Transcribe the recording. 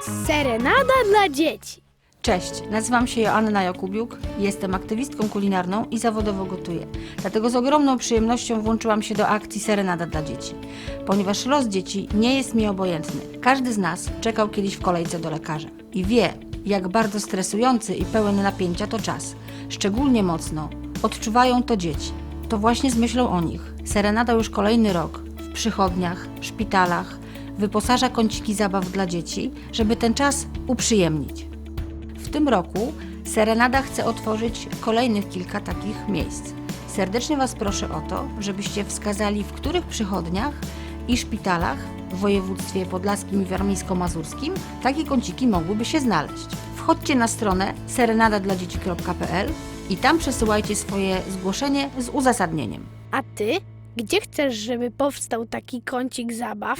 Serenada dla dzieci. Cześć, nazywam się Joanna Jakubiuk, jestem aktywistką kulinarną i zawodowo gotuję. Dlatego z ogromną przyjemnością włączyłam się do akcji Serenada dla dzieci, ponieważ los dzieci nie jest mi obojętny. Każdy z nas czekał kiedyś w kolejce do lekarza i wie, jak bardzo stresujący i pełen napięcia to czas. Szczególnie mocno odczuwają to dzieci. To właśnie z myślą o nich. Serenada już kolejny rok w przychodniach, szpitalach wyposaża kąciki zabaw dla dzieci, żeby ten czas uprzyjemnić. W tym roku Serenada chce otworzyć kolejnych kilka takich miejsc. Serdecznie Was proszę o to, żebyście wskazali, w których przychodniach i szpitalach w województwie podlaskim i warmińsko-mazurskim takie kąciki mogłyby się znaleźć. Wchodźcie na stronę serenadadladzieci.pl i tam przesyłajcie swoje zgłoszenie z uzasadnieniem. A ty? Gdzie chcesz, żeby powstał taki kącik zabaw?